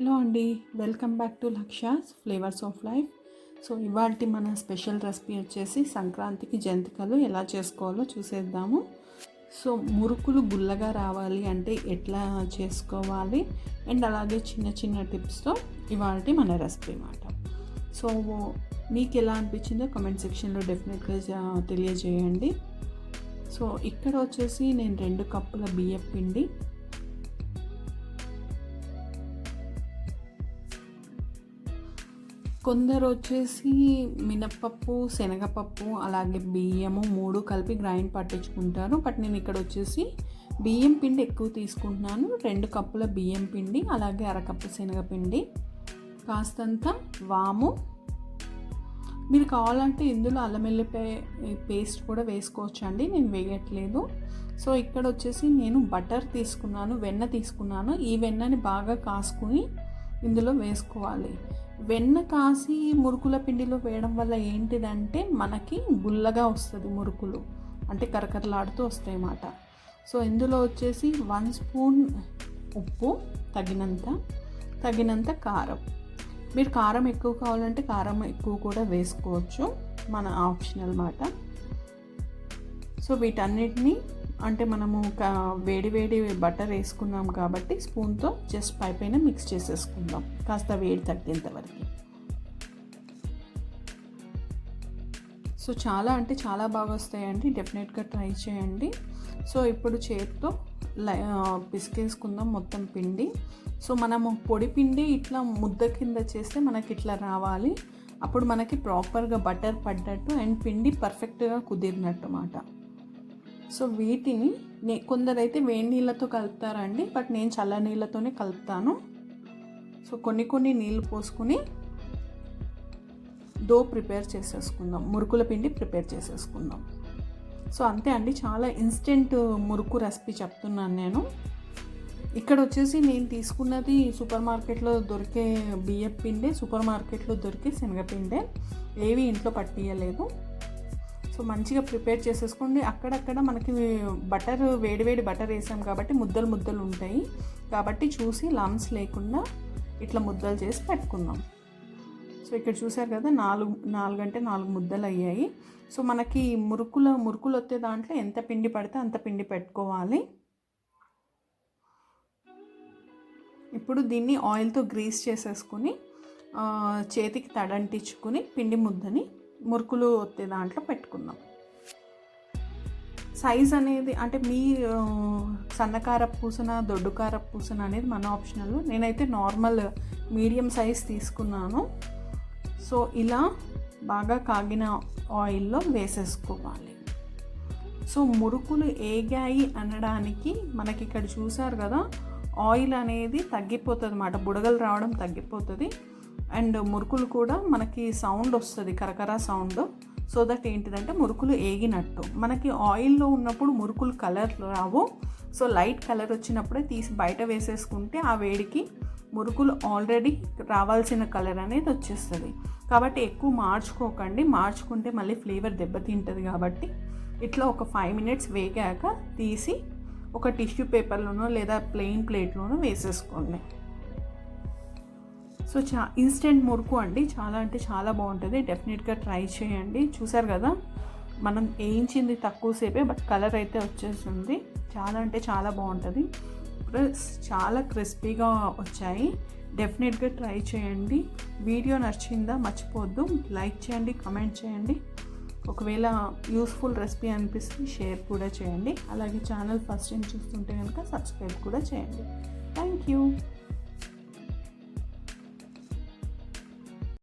Hello అండి welcome back to Laksha's flavours of life. So ఇవాళ మన స్పెషల్ రెసిపీ వచ్చేసి సంక్రాంతికి జంతికలు ఎలా చేసుకోవాలో చూసేద్దాము. సో మురుకులు గుల్లగా రావాలి అంటే ఎట్లా చేసుకోవాలి? అండ్ అలాగే చిన్న చిన్న టిప్స్తో ఇవాళ మన రెసిపీ అన్నమాట. సో మీకు ఎలా అనిపించిందో కమెంట్ సెక్షన్లో డెఫినెట్గా తెలియజేయండి. సో ఇక్కడ వచ్చేసి నేను రెండు కప్పుల బియ్యం పిండి కొందరు వచ్చేసి మినప్పప్పు శనగపప్పు అలాగే బియ్యము మూడు కలిపి గ్రైండ్ పట్టించుకుంటారు బట్ నేను ఇక్కడ వచ్చేసి బియ్యం పిండి ఎక్కువ తీసుకుంటున్నాను. రెండు కప్పుల బియ్యం పిండి అలాగే అరకప్పు శనగపిండి. కాస్తంత వాము. మీరు కావాలంటే ఇందులో అల్లం వెల్లిపాయ పేస్ట్ కూడా వేసుకోవచ్చు అండి నేను వేయట్లేదు. సో ఇక్కడ వచ్చేసి నేను బటర్ తీసుకున్నాను వెన్న తీసుకున్నాను. ఈ వెన్నని బాగా కాసుకుని ఇందులో వేసుకోవాలి. వెన్న కాసి మురుకుల పిండిలో వేయడం వల్ల ఏంటిదంటే మనకి గుల్లగా వస్తుంది మురుకులు. అంటే కరకరలాడుతూ వస్తాయి అన్నమాట సో ఇందులో వచ్చేసి వన్ స్పూన్ ఉప్పు తగినంత తగినంత కారం. మీరు కారం ఎక్కువ కావాలంటే కారం ఎక్కువ కూడా వేసుకోవచ్చు. మన ఆప్షనల్ మాట. సో వీటన్నిటిని అంటే మనము వేడి వేడి బటర్ వేసుకున్నాం కాబట్టి స్పూన్తో జస్ట్ పై పైన మిక్స్ చేసేసుకుందాం. కాస్త వేడి తగ్గేంత వరకు. సో చాలా అంటే చాలా బాగా వస్తాయండి. డెఫినెట్గా ట్రై చేయండి. సో ఇప్పుడు చేతితో పిసికేసుకుందాం మొత్తం పిండి. సో మనము పొడి పిండి ఇట్లా ముద్ద కింద చేస్తే మనకి ఇట్లా రావాలి. అప్పుడు మనకి ప్రాపర్గా బటర్ పడ్డట్టు అండ్ పిండి పర్ఫెక్ట్గా కుదిరినట్టు అన్నమాట సో వీటిని నే కొందరైతే వేడి నీళ్ళతో కలుపుతారండి బట్ నేను చల్ల నీళ్ళతోనే కలుపుతాను. సో కొన్ని కొన్ని నీళ్ళు పోసుకుని దో ప్రిపేర్ చేసేసుకుందాం. మురుకుల పిండి ప్రిపేర్ చేసేసుకుందాం. సో అంతే అండి చాలా ఇన్స్టెంట్ మురుకు రెసిపీ చెప్తున్నాను నేను. ఇక్కడ వచ్చేసి నేను తీసుకున్నది సూపర్ మార్కెట్లో దొరికే బియ్యం పిండే సూపర్ మార్కెట్లో దొరికే శనగపిండే. ఏవి ఇంట్లో పట్టియలేదు సో మంచిగా ప్రిపేర్ చేసేసుకోండి. అక్కడక్కడ మనకి బటర్ వేడివేడి బటర్ వేసాం కాబట్టి ముద్దలు ముద్దలు ఉంటాయి. కాబట్టి చూసి లమ్స్ లేకుండా ఇట్లా ముద్దలు చేసి పెట్టుకుందాం. సో ఇక్కడ చూసారు కదా నాలుగు నాలుగు అంటే నాలుగు ముద్దలు అయ్యాయి. సో మనకి మురుకుల మురుకులు వచ్చే దాంట్లో ఎంత పిండి పడితే అంత పిండి పెట్టుకోవాలి. ఇప్పుడు దీన్ని ఆయిల్తో గ్రీస్ చేసేసుకుని చేతికి తడంటించుకుని పిండి ముద్దని మురుకులు వస్తే దాంట్లో పెట్టుకుందాం. సైజ్ అనేది అంటే మీ సన్నకార పూసన దొడ్డుకార పూసన అనేది మన ఆప్షనల్. నేనైతే నార్మల్ మీడియం సైజ్ తీసుకున్నాను. సో ఇలా బాగా కాగిన ఆయిల్లో వేసేసుకోవాలి. సో మురుకులు ఏగాయి అనడానికి మనకి ఇక్కడ చూసారు కదా ఆయిల్ అనేది తగ్గిపోతుంది అన్నమాట. బుడగలు రావడం తగ్గిపోతుంది. అండ్ మురుకులు కూడా మనకి సౌండ్ వస్తుంది కరకర సౌండ్. సో దట్ ఏంటిదంటే మురుకులు ఏగినట్టు. మనకి ఆయిల్లో ఉన్నప్పుడు మురుకులు కలర్ రావు. సో లైట్ కలర్ వచ్చినప్పుడే తీసి బయట వేసేసుకుంటే ఆ వేడికి మురుకులు ఆల్రెడీ రావాల్సిన కలర్ అనేది వచ్చేస్తుంది. కాబట్టి ఎక్కువ మార్చుకోకండి. మార్చుకుంటే మళ్ళీ ఫ్లేవర్ దెబ్బతింటుంది కాబట్టి ఇట్లా ఒక ఫైవ్ మినిట్స్ వేగాక తీసి ఒక టిష్యూ పేపర్లోనో లేదా ప్లెయిన్ ప్లేట్లోనో వేసేసుకోండి. సో చా ఇన్స్టెంట్ మురుకు అండి. చాలా అంటే చాలా బాగుంటుంది. డెఫినెట్గా ట్రై చేయండి. చూసారు కదా? మనం వేయించింది తక్కువసేపే బట్ కలర్ అయితే వచ్చేస్తుంది చాలా అంటే చాలా బాగుంటుంది. ప్లస్ చాలా క్రిస్పీగా వచ్చాయి. డెఫినెట్గా ట్రై చేయండి. వీడియో నచ్చిందా మర్చిపోవద్దు లైక్ చేయండి కమెంట్ చేయండి. ఒకవేళ యూస్ఫుల్ రెసిపీ అనిపిస్తే షేర్ కూడా చేయండి. అలాగే ఛానల్ ఫస్ట్ టైం చూస్తుంటే కనుక సబ్స్క్రైబ్ కూడా చేయండి. Thank you